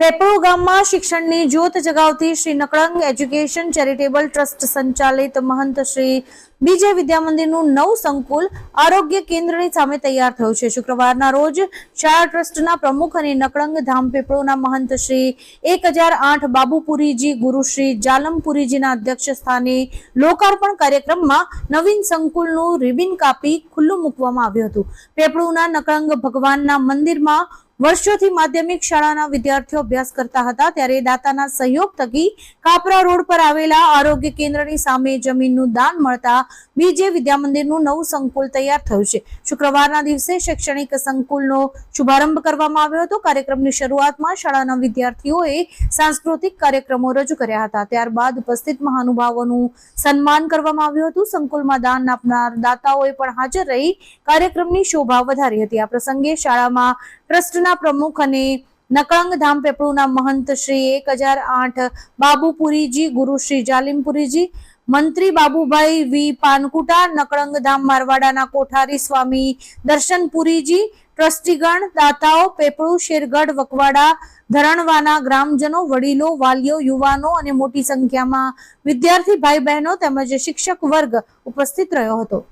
પેપળો ગામમાં શિક્ષણની જ્યોત જગાવતી Shri Nakalang education charitable trust સંચાલિત મહંત શ્રી બીજે વિદ્યા મંદિરનું નવ સંકુલ આરોગ્ય કેન્દ્રની સામે તૈયાર થયું છે. શુક્રવારના રોજ શાળા ટ્રસ્ટના પ્રમુખ અને નકળંગ ધામ પેપળોના મહંત શ્રી એક હજાર આઠ બાબુપુરીજી ગુરુશ્રી જાલમપુરીજીના અધ્યક્ષ સ્થાને લોકાર્પણ કાર્યક્રમમાં નવીન સંકુલનું રિબિન કાપી ખુલ્લું મૂકવામાં આવ્યું હતું. પેપળુના નકળંગ ભગવાનના મંદિરમાં વર્ષોથી માધ્યમિક શાળાના વિદ્યાર્થીઓ અભ્યાસ કરતા હતા ત્યારે દાતાના સહયોગ થકી કાપરા રોડ પર આવેલા આરોગ્ય કેન્દ્રની સામે જમીનનું દાન મળતા બીજે વિદ્યામંદિરનું નવું સંકુલ તૈયાર થયું છે. શુક્રવારના દિવસે શૈક્ષણિક સંકુલનો શુભારંભ કરવામાં આવ્યો હતો. કાર્યક્રમની શરૂઆતમાં શાળાના વિદ્યાર્થીઓએ સાંસ્કૃતિક કાર્યક્રમો રજૂ કર્યા હતા. ત્યારબાદ ઉપસ્થિત મહાનુભાવોનું સન્માન કરવામાં આવ્યું હતું. સંકુલમાં દાન આપનાર દાતાઓએ પણ હાજર રહી કાર્યક્રમની શોભા વધારી હતી. આ પ્રસંગે શાળામાં ટ્રસ્ટના પ્રમુખ અને નકળંગ ધામ પેપળુના મહંત શ્રી એક હજાર આઠ બાબુપુરીજી, ગુરુ શ્રી જાલિમપુરીજી, મંત્રી બાબુભાઈ વી પાનકુટા, નકળંગ ધામ મારવાડાના કોઠારી સ્વામી દર્શનપુરીજી, ટ્રસ્ટીગણ દાતાઓ, પેપળુ, શેરગઢ, વકવાડા, ધરણવાના ગ્રામજનો, વડીલો, વાલીઓ, યુવાનો અને મોટી સંખ્યામાં વિદ્યાર્થી ભાઈ બહેનો તેમજ શિક્ષક વર્ગ ઉપસ્થિત રહ્યો હતો.